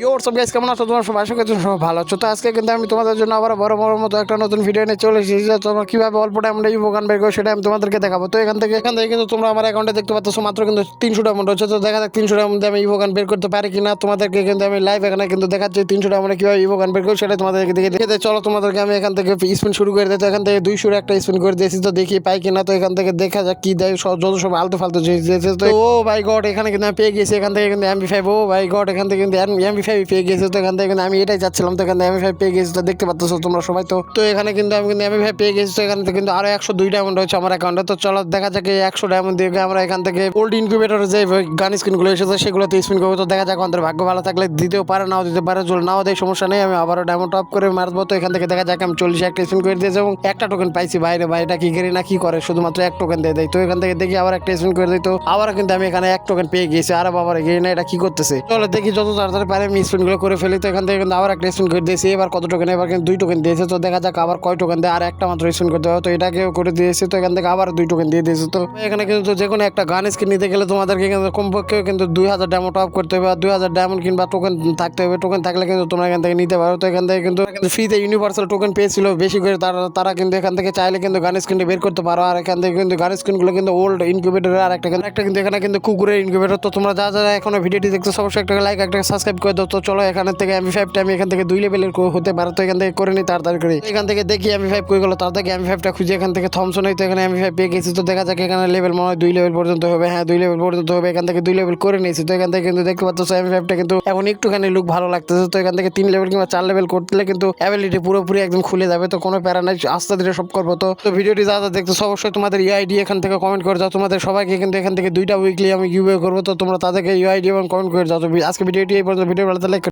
Your সব guys কেমন আছো? তোমার সব আশা করছি সব ভালো আছো। তো আজকে কিন্তু আমি তোমাদের জন্য আবার বড় বড় মতো একটা নতুন ভিডিও নিয়ে চলে এসেছি। যে তোমরা কীভাবে অল্প ইভো গান বের করো সেটা আমি তোমাদেরকে দেখাবো। তো এখান থেকে এখান থেকে কিন্তু তোমরা আমার অ্যাকাউন্টে দেখতে পাচ্ছ, মাত্র কিন্তু তিনশো টাকা হচ্ছে। তো দেখা যাক তিনশো টাকার মধ্যে আমি ইভো বের করতে পারি কিনা। তোমাদেরকে কিন্তু আমি লাইভ এখানে কিন্তু দেখাচ্ছি তিনশো টাকা মানে কীভাবে ইভো বের করি সেটা তোমাদেরকে দেখে দেখে চলো, তোমাদেরকে আমি এখান থেকে স্পিন শুরু করে দিই। তো এখান থেকে দুইশোর একটা স্পিন করে দিয়েছি। তো দেখি পাই কিনা। তো এখান থেকে দেখা যাক কি দেয়। যত সব আলতু ফালতু জিনিস দিয়েছে। তো ও ভাই গড, এখানে কিন্তু আমি পেয়ে গেছি এখান থেকে কিন্তু এমবি ফাইভ ও ভাই গড, এখান থেকে কিন্তু এমবি ফাইভ পেয়ে গেছি তো এখান থেকে আমি এটাই চাচ্ছিলাম তো এখান থেকে ফাইভ পেয়ে গেছি তো দেখতে পাচ্ছ তোমরা সবাই তো। তো এখানে কিন্তু আমি কিন্তু এমবি ফাইভ পেয়ে গেছি তো এখান থেকে, কিন্তু আরও একশো দুই ডায়মন্ড হচ্ছে আমার অ্যাকাউন্টে তো চলো দেখা যাক একশো ডায়মন্ড দিয়ে আমরা এখান থেকে ওল্ড ইনকিউবেটরে যে গান স্ক্রিনগুলো এসেছে, সেগুলোতে স্পিন করব। তো দেখা যাক আমাদের ভাগ্য ভালো থাকলে দিতেও পারে, নাও দিতে পারে চল নাও দেয় সমস্যা নেই, আমি আবারও ডায়মন্ড টপ করে মারবো। তো এখান থেকে দেখা যাক আমি চল্লিশ একটা স্পিন করে দিয়েছি এবং একটা টোকেন পাইছি। বাইরে বাইরেটা কি করি না কি করে? শুধুমাত্র এক টোকেন দিয়ে দেয়। তো এখান থেকে দেখি আবার একটা স্পিন করে দিই। তো আবারও কিন্তু আমি এখানে এক টোকেন পেয়ে গেছি। আর বাবার গিয়ে না, এটা কি করতেছে? চলো দেখি যত তাড়াতাড়ি পারে আমি স্পিনগুলো করে ফেলি তো এখান থেকে কিন্তু আবার একটা স্পিন করে দিয়েছি। এবার কত টোকেন এবার কিন্তু দুই টোকেন দিয়েছে, তো দেখা যাক আবার কয় টোকেন দেয়, আর একটা মাত্র স্পিন করতে হবে। তো এটাকেও করে দিয়েছে, তো এখান থেকে আবার দুই টোকেন দিয়ে দিয়েছে। তো এখানে কিন্তু যে কোনো একটা গান স্কিন নিতে গেলে তোমাদেরকে কিন্তু কমপক্ষে কিন্তু দুই হাজার ডায়মন্ড টপ করতে হবে, আর দুই হাজার ডায়মন্ড কিংবা টোকেন থাকতে হবে। টোকেন থাকলে কিন্তু তোমরা এখান থেকে নিতে পারো। তো এখান থেকে কিন্তু ফ্রিতে ইউনিভার্সাল টোকেন পেয়েছিল, বেশি করে তারা তারা কিন্তু এখান থেকে চাইলে কিন্তু গান স্ক্রিনটা বের করতে পারো। আর এখান থেকে কিন্তু গান স্ক্রিনগুলো কিন্তু ওল্ড ইনকিউবেটর আর একটা একটা কিন্তু এখানে কিন্তু কুকুরের ইনকিউবেটর তো তোমরা যা যারা এখনও ভিডিওটি দেখছ, অবশ্যই একটা লাইক একটা সাবস্ক্রাইব করে তো চলো এখান থেকে আমি ফাইভটা আমি এখান থেকে দুই লেভেলের হতে পারো তো এখান থেকে করে নিই তাড়াতাড়ি করে এখান থেকে দেখি আমি ফাইভ করে গেলো তার থেকে আমি ফাইভটা খুঁজে এখান থেকে থমসন তো এখানে আমি ফাইভ পেয়ে গেছি তো দেখা যাক এখানে লেভেল মনে হয় দুই লেভেল পর্যন্ত হবে হ্যাঁ দুই লেভেল পর্যন্ত হবে এখান থেকে দুই লেভেল করে নিয়েছি তো এখান থেকে কিন্তু দেখতে পাচ্ছ আমি ফাইভটা কিন্তু এখন একটুখানি লুক ভালো লাগতেছে তো এখান থেকে তিন লেভেল কিংবা চার লেভেল করলে কিন্তু অ্যাবিলিটি পুরোপুরি একদম খুলে যাবে তো কোনো প্যারা নাই আস্তে ধীরে সব করব তো তো ভিডিওটি যা যা দেখতেছো অবশ্যই তোমাদের ইউআইডি এখান থেকে কমেন্ট করে যাও তোমাদের সবাইকে কিন্তু এখান থেকে দুইটা উইকলি আমি ইউএ করব তো তোমরা তাদেরকে ইউআইডি এবং কমেন্ট করে যাও আজকে ভিডিওটি এই পর্যন্ত ভিডিও ভালো লাগলে